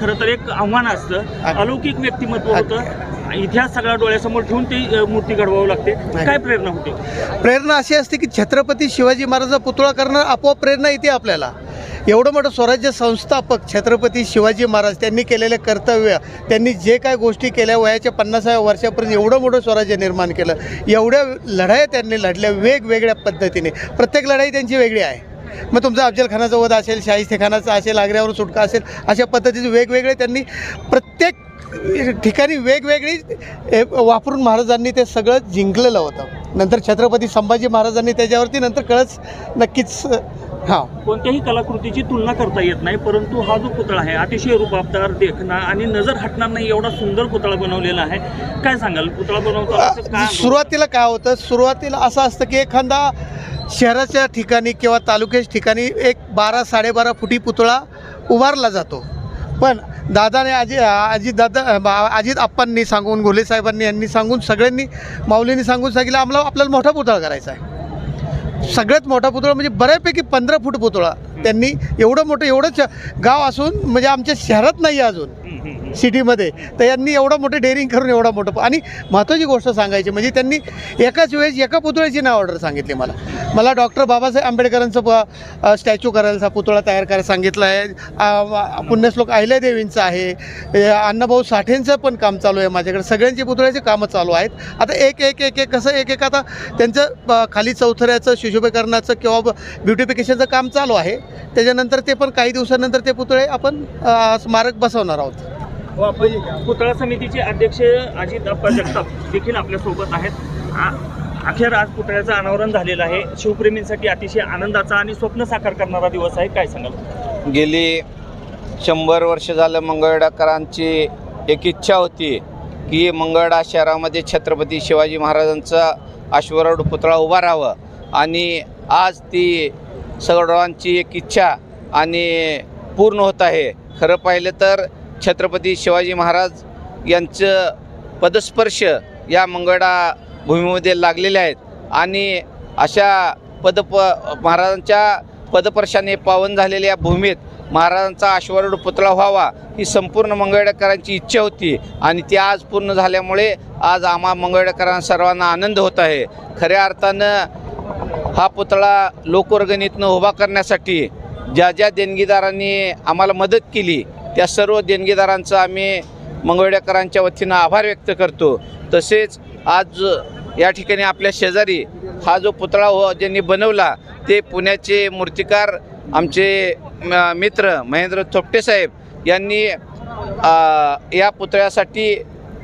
खरं तर एक आव्हान असतं. अलौकिक व्यक्तिमत्व होतं. इतिहास सगळा डोळ्यासमोर ठेवून ती मूर्ती घडवावी लागते. काय प्रेरणा होते? प्रेरणा अशी असते की छत्रपती शिवाजी महाराजांचा पुतळा करणं आपोआप प्रेरणा येते आपल्याला. एवढं मोठं स्वराज्य संस्थापक छत्रपती शिवाजी महाराज त्यांनी केलेले कर्तव्य त्यांनी जे काय गोष्टी केल्या वयाच्या पन्नासाव्या वर्षापर्यंत एवढं मोठं स्वराज्य निर्माण केलं. एवढ्या लढाया त्यांनी लढल्या वेगवेगळ्या पद्धतीने. प्रत्येक लढाई त्यांची वेगळी आहे. मग तुमचा अफजलखानाचा वध असेल शाहिस्तेखानाचा असेल आग्र्यावरून सुटका असेल अशा पद्धतीचे वेगवेगळे त्यांनी प्रत्येक ठिकाणी वेगवेगळी वापरून महाराजांनी ते सगळं जिंकलेलं होतं. नंतर छत्रपती संभाजी महाराजांनी त्याच्यावरती नंतर कळच नक्कीच हां. कोणत्याही कलाकृतीची तुलना करता येत नाही परंतु हा जो पुतळा आहे अतिशय रुबाबदार देखणा आणि नजर हटणार नाही एवढा सुंदर पुतळा बनवलेला आहे. काय सांगाल? पुतळा अनुभव? सुरुवातीला काय होतं? सुरुवातीला असं असतं की एखादा शहराच्या ठिकाणी किंवा तालुक्याच्या ठिकाणी एक बारा साडेबारा फुटी पुतळा उभारला जातो. पण दादाने आजी आजी दादा अजित आप्पांनी सांगून घोले साहेबांनी यांनी सांगून सगळ्यांनी माऊलींनी सांगून सांगितलं आम्हाला आपल्याला मोठा पुतळा करायचा आहे. सगळ्यात मोठा पुतळा म्हणजे बऱ्यापैकी पंधरा फूट पुतळा. त्यांनी एवढं मोठं एवढंच गाव असून म्हणजे आमच्या शहरात नाही आहे अजून. सिटीमध्ये. तर यांनी एवढं मोठं डेअरिंग करून एवढं मोठं आणि महत्त्वाची गोष्ट सांगायची म्हणजे त्यांनी एकाच वेळेस एका पुतळ्याची नाव ऑर्डर सांगितली मला. मला डॉक्टर बाबासाहेब आंबेडकरांचं प स्टॅच्यू करायचा पुतळा तयार करायला सांगितलं आहे. पुण्यश्लोक अहिल्यादेवींचं आहे. अण्णाभाऊ साठेंचं पण काम चालू आहे माझ्याकडे. सगळ्यांची पुतळ्याची कामं चालू आहेत. आता एक एक एक एक कसं एक एक आता त्यांचं प- खाली चौथऱ्याचं शिशुभीकरणाचं किंवा ब्युटिफिकेशनचं काम चालू आहे. त्याच्यानंतर ते पण काही दिवसानंतर ते पुतळे आपण स्मारक बसवणार आहोत. हो, पुतळा समितीचे अध्यक्ष अजित अप्पा जगताप देखील आपल्यासोबत आहेत. आ- अखेर आज पुतळ्याचं अनावरण झालेलं आहे. शिवप्रेमींसाठी अतिशय आनंदाचा आणि स्वप्न साकार करणारा दिवस आहे. काय सांगाल? गेली शंभर वर्ष झालं मंगळडाकरांची एक इच्छा होती की मंगळवेढा शहरामध्ये छत्रपती शिवाजी महाराजांचा अश्वरूढ पुतळा उभा राहावं. आणि आज ती सर्वांची एक इच्छा आणि पूर्ण होत आहे. खरं पाहिलं तर छत्रपती शिवाजी महाराज यांचं पदस्पर्श या मंगळा भूमीमध्ये लागलेले आहेत. आणि अशा पदप महाराजांच्या पदपर्शाने पावन झालेल्या भूमीत महाराजांचा अश्वरूढ पुतळा व्हावा ही संपूर्ण मंगळवेढकरांची इच्छा होती. आणि ती आज पूर्ण झाल्यामुळे आज आम्हा मंगळकरांना सर्वांना आनंद होत आहे. खऱ्या अर्थानं हा पुतळा लोकवर्गणीतनं उभा करण्यासाठी ज्या ज्या देणगीदारांनी आम्हाला मदत केली त्या सर्व देणगीदारांचं आम्ही मंगळवेढकरांच्या वतीनं आभार व्यक्त करतो. तसेच आज या ठिकाणी आपल्या शेजारी हा जो पुतळा हो ज्यांनी बनवला ते पुण्याचे मूर्तिकार आमचे म- मित्र महेंद्र थोपटे साहेब यांनी या पुतळ्यासाठी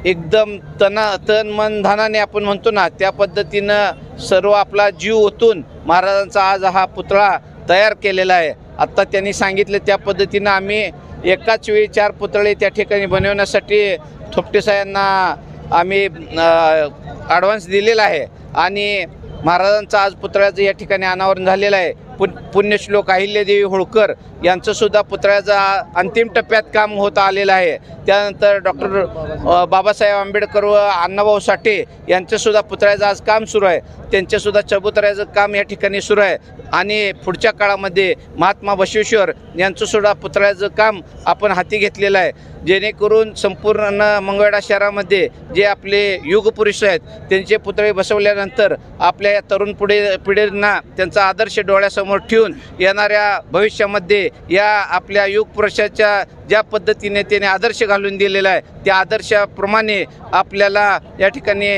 एकदम तना तन मन धनाने आपण म्हणतो ना त्या पद्धतीनं सर्व आपला जीव ओतून महाराजांचा आज हा पुतळा तयार केलेला आहे. आत्ता त्यांनी सांगितलं त्या पद्धतीनं आम्ही एकाच वेळी चार पुतळे त्या ठिकाणी बनवण्यासाठी थोपटेसाहेबांना आम्ही ॲडव्हान्स दिलेला आहे. आणि महाराजांचा आज पुतळ्याचं या ठिकाणी अनावरण झालेलं आहे. पु पुण्यश्लोक अहिल्यादेवी होळकर यांचंसुद्धा पुतळ्याचा अंतिम टप्प्यात काम होत आलेलं आहे. त्यानंतर डॉक्टर बाबासाहेब आंबेडकर व अण्णाभाऊ साठे यांचंसुद्धा पुतळ्याचं आज काम सुरू आहे. त्यांच्यासुद्धा चबुतऱ्याचं काम या ठिकाणी सुरू आहे. आणि पुढच्या काळामध्ये महात्मा बसवेश्वर यांचंसुद्धा पुतळ्याचं काम आपण हाती घेतलेलं आहे. जेणेकरून संपूर्ण मंगळवेढा शहरामध्ये जे आपले युगपुरुष आहेत त्यांचे पुतळे बसवल्यानंतर आपल्या या तरुण पुढे पिढींना त्यांचा आदर्श डोळ्यासमोर ठेवून येणाऱ्या भविष्यामध्ये या आपल्या युगपुरुषाच्या ज्या पद्धतीने त्याने आदर्श घालून दिलेला आहे त्या आदर्शाप्रमाणे आपल्याला या ठिकाणी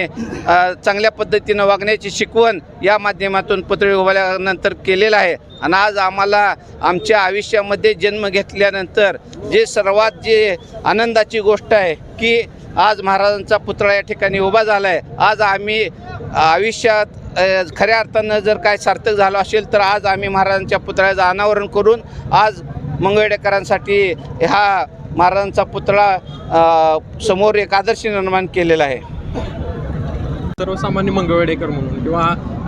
चांगल्या पद्धतीनं वागण्याची शिकवण या माध्यमातून पुतळे उभारल्यानंतर केलेलं आहे. आणि आज आम्हाला आमच्या आयुष्यामध्ये जन्म घेतल्यानंतर जे सर्वात जे आनंदाची गोष्ट आहे की आज महाराजांचा पुतळा या ठिकाणी उभा झाला आहे आज आम्ही आयुष्यात खऱ्या अर्थानं जर काय सार्थक झालं असेल तर आज आम्ही महाराजांच्या पुतळ्याचं अनावरण करून आज मंगळवेडेकरांसाठी हा महाराजांचा पुतळा समोर एक आदर्श निर्माण केलेला आहे सर्वसामान्य मंगळवेडेकर म्हणून किंवा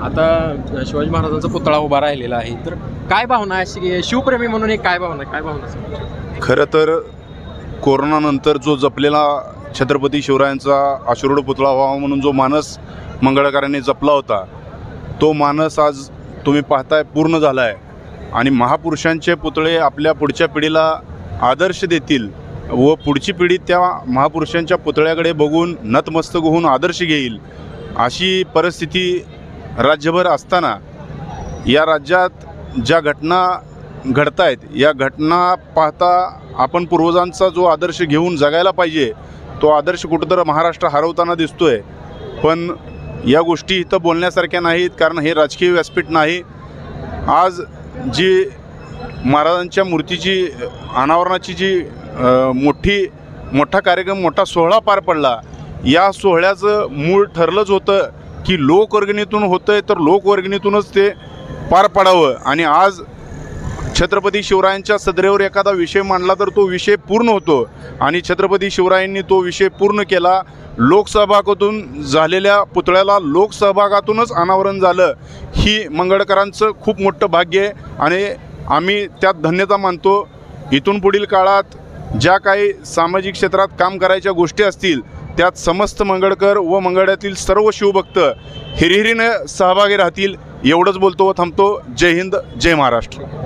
आता शिवाजी महाराजांचा पुतळा उभा राहिलेला आहे तर काय भावना आहे अशी शिवप्रेमी म्हणून एक काय भावना? काय भावना? खरं तर कोरोनानंतर जो जपलेला छत्रपती शिवरायांचा अश्रूढ पुतळा व्हावा म्हणून जो मानस मंगळकारांनी जपला होता तो मानस आज तुम्ही पाहताय पूर्ण झाला आहे आणि महापुरुषांचे पुतळे आपल्या पुढच्या पिढीला आदर्श देतील व पुढची पिढी त्या महापुरुषांच्या पुतळ्याकडे बघून नतमस्तक होऊन आदर्श घेईल अशी परिस्थिती राज्यभर असताना या राज्यात ज्या घटना घडत आहेत या घटना पाहता आपण पूर्वजांचा जो आदर्श घेऊन जगायला पाहिजे तो आदर्श कुठंतरी महाराष्ट्र हरवताना दिसतोय. पण या गोष्टी इथं बोलण्यासारख्या नाहीत कारण हे राजकीय व्यासपीठ नाही. आज जी महाराजांच्या मूर्तीची अनावरणाची जी मोठी मोठा कार्यक्रम मोठा सोहळा पार पडला या सोहळ्याचं मूळ ठरलंच होतं की लोकवर्गणीतून होतं आहे तर लोकवर्गणीतूनच ते पार पाडावं. आणि आज छत्रपती शिवरायांच्या सदरेवर एखादा विषय मांडला तर तो विषय पूर्ण होतो. आणि छत्रपती शिवरायांनी तो विषय पूर्ण केला. लोकसहभागातून झालेल्या पुतळ्याला लोकसहभागातूनच अनावरण झालं. ही मंगळकरांचं खूप मोठं भाग्य आहे. आणि आम्ही त्यात धन्यता मानतो. इथून पुढील काळात ज्या काही सामाजिक क्षेत्रात काम करायच्या गोष्टी असतील त्यात समस्त मंगळकर व मंगळ्यातील सर्व शिवभक्त हिरिहिरीनं सहभागी राहतील. एवढंच बोलतो व थांबतो. जय हिंद जय महाराष्ट्र.